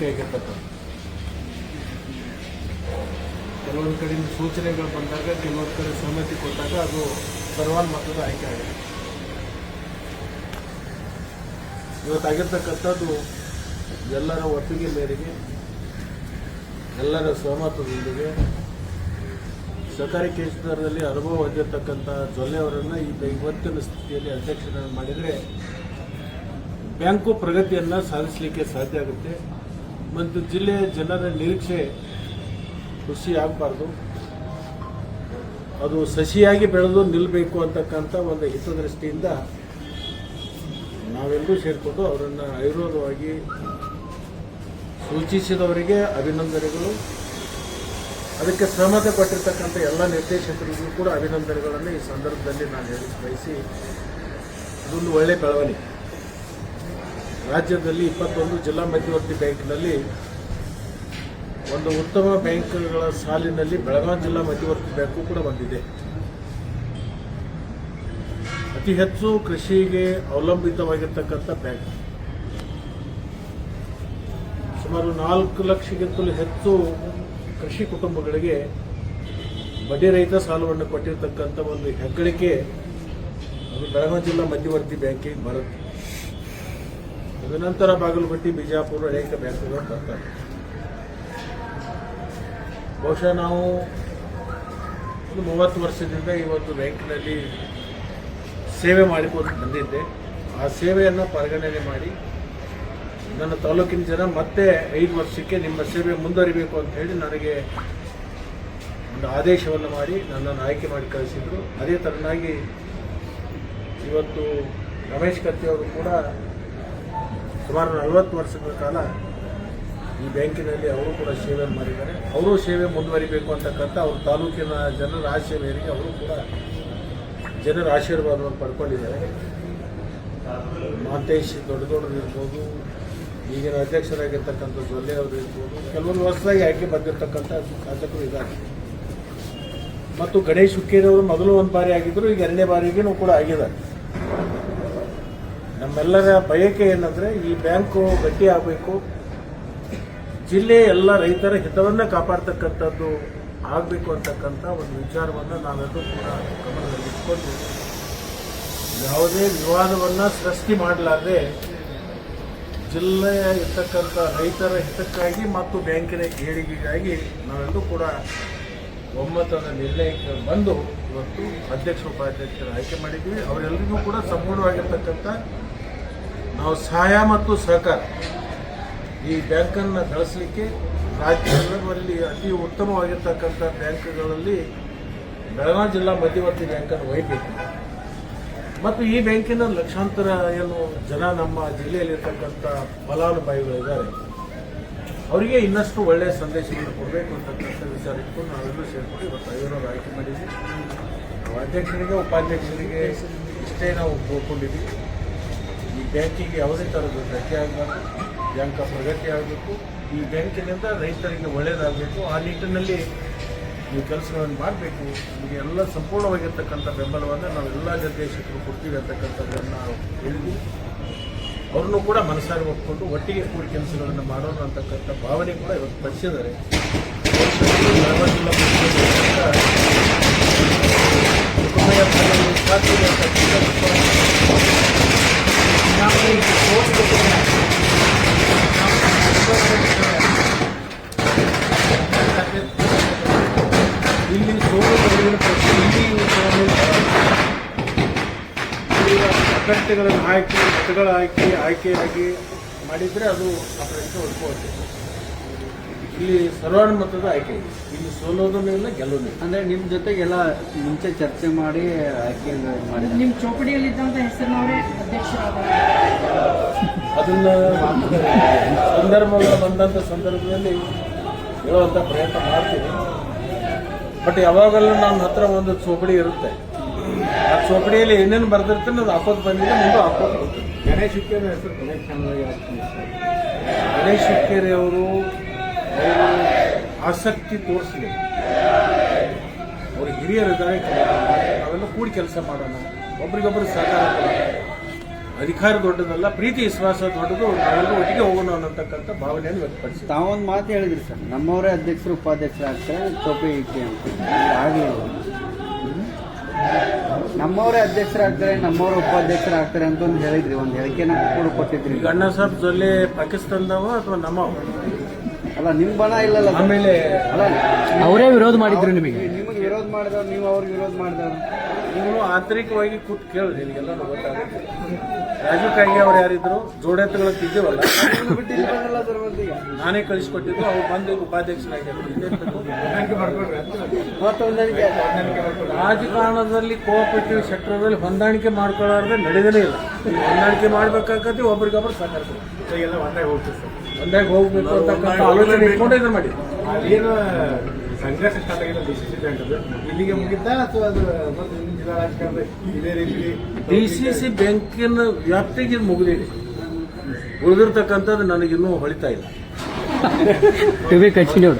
ಆಯ್ಕೆ ಆಗಿರ್ತಕ್ಕಂಥ ಕೆಲವೊಂದು ಕಡೆಯಿಂದ ಸೂಚನೆಗಳು ಬಂದಾಗ, ಕೆಲವೊಂದು ಕಡೆ ಸಮ್ಮತಿ ಕೊಟ್ಟಾಗ ಅದು ಸರ್ವಾನುಮತದ ಆಯ್ಕೆ ಆಗಿದೆ ಇವತ್ತಾಗಿರ್ತಕ್ಕಂಥದ್ದು ಎಲ್ಲರ ಒಪ್ಪಿಗೆ ಮೇರೆಗೆ, ಎಲ್ಲರ ಸಹಮತದೊಂದಿಗೆ ಸರ್ಕಾರಿ ಕೇಂದ್ರದಲ್ಲಿ ಅನುಭವ ಹೊಂದಿರತಕ್ಕಂಥ ಜೊಲ್ಲೆ ಅವರನ್ನು ಈಗ ಇವತ್ತಿನ ಸ್ಥಿತಿಯಲ್ಲಿ ಅಧ್ಯಕ್ಷರನ್ನು ಮಾಡಿದರೆ ಬ್ಯಾಂಕು ಪ್ರಗತಿಯನ್ನು ಸಾಧಿಸಲಿಕ್ಕೆ ಸಾಧ್ಯ ಆಗುತ್ತೆ. ಮತ್ತು ಜಿಲ್ಲೆಯ ಜನರ ನಿರೀಕ್ಷೆ ಕೃಷಿ ಆಗಬಾರ್ದು ಅದು ಸಸಿಯಾಗಿ ಬೆಳೆದು ನಿಲ್ಲಬೇಕು ಅಂತಕ್ಕಂಥ ಒಂದು ಹಿತದೃಷ್ಟಿಯಿಂದ ನಾವೆಲ್ಲರೂ ಸೇರಿಕೊಂಡು ಅವರನ್ನು ಆಯುರ್ವೇದವಾಗಿ ಸೂಚಿಸಿದವರಿಗೆ ಅಭಿನಂದನೆಗಳು. ಅದಕ್ಕೆ ಸಹಮತ ಪಟ್ಟಿರ್ತಕ್ಕಂಥ ಎಲ್ಲ ನಿರ್ದೇಶಕರಿಗೂ ಕೂಡ ಅಭಿನಂದನೆಗಳನ್ನು ಈ ಸಂದರ್ಭದಲ್ಲಿ ನಾನು ಹೇಳಿ ಬಯಸಿ ಅದೊಂದು ಒಳ್ಳೆಯ ಬೆಳವಣಿಗೆ. ರಾಜ್ಯದಲ್ಲಿ ಇಪ್ಪತ್ತೊಂದು ಜಿಲ್ಲಾ ಮಧ್ಯವರ್ತಿ ಬ್ಯಾಂಕ್ನಲ್ಲಿ ಒಂದು ಉತ್ತಮ ಬ್ಯಾಂಕ್ಗಳ ಸಾಲಿನಲ್ಲಿ ಬೆಳಗಾವಿ ಜಿಲ್ಲಾ ಮಧ್ಯವರ್ತಿ ಬ್ಯಾಂಕು ಕೂಡ ಬಂದಿದೆ. ಅತಿ ಹೆಚ್ಚು ಕೃಷಿಗೆ ಅವಲಂಬಿತವಾಗಿರ್ತಕ್ಕಂಥ ಬ್ಯಾಂಕ್. ಸುಮಾರು ನಾಲ್ಕು ಲಕ್ಷಕ್ಕಿಂತಲೂ ಹೆಚ್ಚು ಕೃಷಿ ಕುಟುಂಬಗಳಿಗೆ ಬಡ್ಡಿ ರಹಿತ ಸಾಲವನ್ನು ಕೊಟ್ಟಿರ್ತಕ್ಕಂಥ ಒಂದು ಹೆಗ್ಗಳಿಕೆ ಅದು ಬೆಳಗಾವಿ ಜಿಲ್ಲಾ ಮಧ್ಯವರ್ತಿ ಬ್ಯಾಂಕಿಗೆ ಬರುತ್ತೆ. ತದನಂತರ ಬಾಗಲಕೋಟೆ, ಬಿಜಾಪುರ, ಅನೇಕ ಬ್ಯಾಂಕುಗಳು ಬರ್ತಾರೆ ಬಹುಶಃ ನಾವು ಒಂದು ಮೂವತ್ತು ವರ್ಷದಿಂದ ಈ ಒಂದು ಬ್ಯಾಂಕಿನಲ್ಲಿ ಸೇವೆ ಮಾಡಿಕೊಂಡು ಬಂದಿದ್ದೆ. ಆ ಸೇವೆಯನ್ನು ಪರಿಗಣನೆ ಮಾಡಿ ನನ್ನ ತಾಲೂಕಿನ ಜನ ಮತ್ತೆ ಐದು ವರ್ಷಕ್ಕೆ ನಿಮ್ಮ ಸೇವೆ ಮುಂದುವರಿಬೇಕು ಅಂತ ಹೇಳಿ ನನಗೆ ಒಂದು ಆದೇಶವನ್ನು ಮಾಡಿ ನನ್ನನ್ನು ಆಯ್ಕೆ ಮಾಡಿ ಕಳಿಸಿದರು. ಅದೇ ಥರನಾಗಿ ಇವತ್ತು ರಮೇಶ್ ಕತ್ತಿ ಅವರು ಕೂಡ ಸುಮಾರು ನಲವತ್ತು ವರ್ಷಗಳ ಕಾಲ ಈ ಬ್ಯಾಂಕಿನಲ್ಲಿ ಅವರು ಕೂಡ ಸೇವೆ ಮಾಡಿದ್ದಾರೆ. ಅವರು ಸೇವೆ ಮುಂದುವರಿಬೇಕು ಅಂತಕ್ಕಂಥ ಅವ್ರ ತಾಲೂಕಿನ ಜನರ ಆಶಯ ಅವರು ಕೂಡ ಜನರ ಆಶೀರ್ವಾದವನ್ನು ಪಡ್ಕೊಂಡಿದ್ದಾರೆ. ಮಾತೇಶ್ ದೊಡ್ಡ ದೊಡ್ಡ ಇರ್ಬೋದು, ಈಗಿನ ಅಧ್ಯಕ್ಷರಾಗಿರ್ತಕ್ಕಂಥ ಜೊಲ್ಲೆ ಅವರು ಇರ್ಬೋದು ಕೆಲವೊಂದು ಹೊಸದಾಗಿ ಆಯ್ಕೆ ಬಂದಿರತಕ್ಕಂಥ ಶಾಸಕರು ಇದ್ದಾರೆ. ಮತ್ತು ಗಣೇಶ್ ಹುಕ್ಕೇರಿಯವರು ಮೊದಲು ಒಂದು ಬಾರಿ ಆಗಿದ್ದರು ಈಗ ಎರಡನೇ ಬಾರಿಗೂ ಕೂಡ ಆಗಿದ್ದಾರೆ. ನಮ್ಮೆಲ್ಲರ ಬಯಕೆ ಏನಂದರೆ ಈ ಬ್ಯಾಂಕು ಗಟ್ಟಿ ಆಗಬೇಕು. ಜಿಲ್ಲೆಯ ಎಲ್ಲ ರೈತರ ಹಿತವನ್ನ ಕಾಪಾಡ್ತಕ್ಕಂಥದ್ದು ಆಗಬೇಕು ಅಂತಕ್ಕಂಥ ಒಂದು ವಿಚಾರವನ್ನು ನಾವೆಲ್ಲರೂ ಕೂಡ ಗಮನದಲ್ಲಿಟ್ಕೊಂಡು ಯಾವುದೇ ವಿವಾದವನ್ನು ಸೃಷ್ಟಿ ಮಾಡಲಾರ್ದೆ ಜಿಲ್ಲೆಯ ಇರ್ತಕ್ಕಂಥ ರೈತರ ಹಿತಕ್ಕಾಗಿ ಮತ್ತು ಬ್ಯಾಂಕಿನ ಏಳಿಗೆಗಾಗಿ ನಾವೆಲ್ಲರೂ ಕೂಡ ಒಮ್ಮತದ ನಿರ್ಣಯಕ್ಕೆ ಬಂದು ಇವತ್ತು ಅಧ್ಯಕ್ಷ ಉಪಾಧ್ಯಕ್ಷರ ಆಯ್ಕೆ ಮಾಡಿದ್ದೀವಿ. ಅವರೆಲ್ಲರಿಗೂ ಕೂಡ ಸಂಪೂರ್ಣವಾಗಿರ್ತಕ್ಕಂಥ ನಾವು ಸಹಾಯ ಮತ್ತು ಸಹಕಾರ ಈ ಬ್ಯಾಂಕನ್ನು ಬೆಳೆಸಲಿಕ್ಕೆ ರಾಜ್ಯದಲ್ಲಿ ಅತಿ ಉತ್ತಮವಾಗಿರ್ತಕ್ಕಂಥ ಬ್ಯಾಂಕ್ಗಳಲ್ಲಿ ಬೆಳಗಾವಿ ಜಿಲ್ಲಾ ಮಧ್ಯವರ್ತಿ ಬ್ಯಾಂಕನ್ನು ಒಯ್ಯಬೇಕು ಮತ್ತು ಈ ಬ್ಯಾಂಕಿನ ಲಕ್ಷಾಂತರ ಏನು ಜನ ನಮ್ಮ ಜಿಲ್ಲೆಯಲ್ಲಿರ್ತಕ್ಕಂಥ ಫಲಾನುಭವಿಗಳಿದ್ದಾರೆ. ಅವರಿಗೆ ಇನ್ನಷ್ಟು ಒಳ್ಳೆಯ ಸಂದೇಶಗಳನ್ನು ಕೊಡಬೇಕು ಅಂತಕ್ಕಂಥ ವಿಚಾರ ಇಟ್ಟು ನಾವೆಲ್ಲರೂ ಸೇರಿಕೊಂಡು ಇವತ್ತು ಐವರವರು ಆಯ್ಕೆ ಮಾಡಿದ್ವಿ. ಅಧ್ಯಕ್ಷರಿಗೆ, ಉಪಾಧ್ಯಕ್ಷರಿಗೆ ಇಷ್ಟೇ ನಾವು ಒಪ್ಕೊಂಡಿದ್ದೀವಿ ಈ ಬ್ಯಾಂಕಿಗೆ ಯಾವುದೇ ಥರದ ಧಕ್ಕೆ ಆಗಬಾರ್ದು, ಬ್ಯಾಂಕ ಪ್ರಗತಿ ಆಗಬೇಕು. ಈ ಬ್ಯಾಂಕಿನಿಂದ ರೈತರಿಗೆ ಒಳ್ಳೆಯದಾಗಬೇಕು ಆ ನಿಟ್ಟಿನಲ್ಲಿ ನೀವು ಕೆಲಸಗಳನ್ನು ಮಾಡಬೇಕು. ನಿಮಗೆ ಎಲ್ಲ ಸಂಪೂರ್ಣವಾಗಿರ್ತಕ್ಕಂಥ ಬೆಂಬಲವನ್ನು ನಾವು ಎಲ್ಲ ನಿರ್ದೇಶಕರು ಕೊಡ್ತೀವಿ ಅಂತಕ್ಕಂಥದ್ದನ್ನು ನಾವು ಹೇಳಿದ್ವಿ. ಅವ್ರನ್ನೂ ಕೂಡ ಮನಸ್ಸಾರಿ ಒಪ್ಪಿಕೊಂಡು ಒಟ್ಟಿಗೆ ಕೂಡಿ ಕೆಲಸಗಳನ್ನು ಮಾಡೋಣ ಅಂತಕ್ಕಂಥ ಭಾವನೆ ಕೂಡ ಇವತ್ತು ಪಡಿಸಿದ್ದಾರೆ ಅಭ್ಯರ್ಥಿಗಳನ್ನು ಆಯ್ಕೆ ಮತಗಳ ಆಯ್ಕೆ ಆಯ್ಕೆಯಾಗಿ ಮಾಡಿದರೆ ಅದು ಅಭ್ಯರ್ಥಿ ಉಳ್ಕೊಳ್ಳುತ್ತೆ ಇಲ್ಲಿ ಸರ್ವಾನುಮತದ ಆಯ್ಕೆ ಇದೆ. ಇಲ್ಲಿ ಸೋಲೋದನ್ನೂ ಇಲ್ಲ ಗೆಲ್ಲೋದು ಅಂದ್ರೆ ನಿಮ್ ಜೊತೆಗೆಲ್ಲ ಮುಂಚೆ ಚರ್ಚೆ ಮಾಡಿ ಆಯ್ಕೆ ಮಾಡಿ ನಿಮ್ಮ ಚೌಕಡಿಯಲ್ಲಿದ್ದಂಥ ಹೆಸರಿನವರೇ ಅಧ್ಯಕ್ಷರಾದ ಅದನ್ನ ಸಂದರ್ಭಗಳು ಬಂದಂಥ ಸಂದರ್ಭದಲ್ಲಿ ಹೇಳುವಂತ ಪ್ರಯತ್ನ ಮಾಡ್ತೀನಿ. ಬಟ್ ಯಾವಾಗಲೂ ನನ್ನ ಹತ್ರ ಒಂದು ಚೌಪಡಿ ಇರುತ್ತೆ. ಆ ಚೌಪಡಿಯಲ್ಲಿ ಏನೇನು ಬರ್ದಿರ್ತೀನಿ ಅದು ಹಾಕೋದು ಬಂದಿದೆ ಮುಂದೆ ಹಾಕೋದು ಹೋಗ್ತೀನಿ ಗಣೇಶ್ ಹುಕ್ಕೇರಿ ಹೆಸರು ಗಣೇಶ್ ಗಣೇಶ್ ಅವರು ಆಸಕ್ತಿ ತೋರಿಸಲಿ ಹಿರಿಯರು ಹಿರಿಯರಿದ್ದಾರೆ ನಾವೆಲ್ಲ ಕೂಡಿ ಕೆಲಸ ಮಾಡೋಣ. ಒಬ್ರಿಗೊಬ್ರು ಸಹಕಾರ ಅಧಿಕಾರ ದೊಡ್ಡದಲ್ಲ ಪ್ರೀತಿ ವಿಶ್ವಾಸ ದೊಡ್ಡದು ನಾವೆಲ್ಲರೂ ಒಟ್ಟಿಗೆ ಹೋಗೋಣ ಅನ್ನತಕ್ಕಂಥ ಭಾವನೆಯನ್ನು ವ್ಯಕ್ತಪಡಿಸಿ ತಾವೊಂದು ಮಾತು ಹೇಳಿದ್ರಿ ಸರ್ ನಮ್ಮವರೇ ಅಧ್ಯಕ್ಷರು ಉಪಾಧ್ಯಕ್ಷರು ಆಗ್ತಾರೆ ಟೋಪಿ ಐತಿ ಅಂತ. ಆಗಲಿಲ್ಲ ನಮ್ಮವರೇ ಅಧ್ಯಕ್ಷರಾಗ್ತಾರೆ ನಮ್ಮವರೇ ಉಪಾಧ್ಯಕ್ಷರಾಗ್ತಾರೆ ಅಂತ ಒಂದು ಹೇಳಿದ್ರಿ ಒಂದು ಹೇಳಿಕೆನ ಕೂಡ ಕೊಟ್ಟಿದ್ರಿ. ಗಣ್ಣ ಅಣ್ಣ ಸಾಹೇಬ್ ಜೊಲ್ಲೆ ಪಾಕಿಸ್ತಾನದವ ಅಥವಾ ನಮ್ಮವ ಅಲ್ಲ ನಿಮ್ಮ ಬಣ ಇಲ್ಲಲ್ಲ. ಆಮೇಲೆ ಅಲ್ಲ ಅವರೇ ವಿರೋಧ ಮಾಡಿದ್ರು ನಿಮಗೆ ನಿಮಗೆ ವಿರೋಧ ಮಾಡಿದವ್ರು ನೀವು ಅವ್ರಿಗೆ ವಿರೋಧ ಮಾಡಿದವ್ರು ನೀವು ಆಂತರಿಕವಾಗಿ ಕೂತ್ ಕೇಳಿ ನಿನಗೆಲ್ಲ ಗೊತ್ತಾಗುತ್ತೆ. ರಾಜೀವ್ ಕಾಂಗೆ ಅವ್ರು ಯಾರಿದ್ರು ಜೋಡೆತ್ತುಗಳಂತ ಇದ್ದೀವಲ್ಲ ನಾನೇ ಕಳಿಸ್ಕೊಟ್ಟಿದ್ದು ಅವ್ರು ಬಂದು? ಮತ್ತೊಂದನಿಗೆ ರಾಜಕಾರಣದಲ್ಲಿ ಕೋಆಪರೇಟಿವ್ ಸೆಕ್ಟರ್ದಲ್ಲಿ ಹೊಂದಾಣಿಕೆ ಮಾಡ್ಕೊಳ್ಳಾರ್ದೆ ನಡೆದೇ ಇಲ್ಲ. ಹೊಂದಾಣಿಕೆ ಮಾಡ್ಬೇಕಾಗತ್ತೆ ಒಬ್ರಿಗೊಬ್ರು ಸಹಕರಿಸ್ಬೇಕು ಒಂದಾಗಿ ಹೋಗ್ಬೇಕು ಅಂತಕ್ಕಂಥ ಆಲೋಚನೆ ಇಟ್ಕೊಂಡು ಮಾಡಿ. ಏನು ಸಂಘರ್ಷ ಸ್ಟಾರ್ಟ್ ಆಗಿಲ್ಲ ಡಿ ಸಿ ಸಿ ಬ್ಯಾಂಕ್ ಅದು ಇಲ್ಲಿಗೆ ಮುಗಿತಾ ಅಥವಾ ಅದು ಮತ್ತೆ ಜಿಲ್ಲಾ ರಾಜಕಾರಣ ಇದೇ ರೀತಿ ಡಿ ಸಿ ಸಿ ಬ್ಯಾಂಕಿನ ವ್ಯಾಪ್ತಿಗೆ ಮುಗಿದಿದೆ. ಉಳಿದಿರ್ತಕ್ಕಂಥದ್ದು ನನಗಿನ್ನೂ ಹೊಳಿತಾ ಇಲ್ಲ. To be continued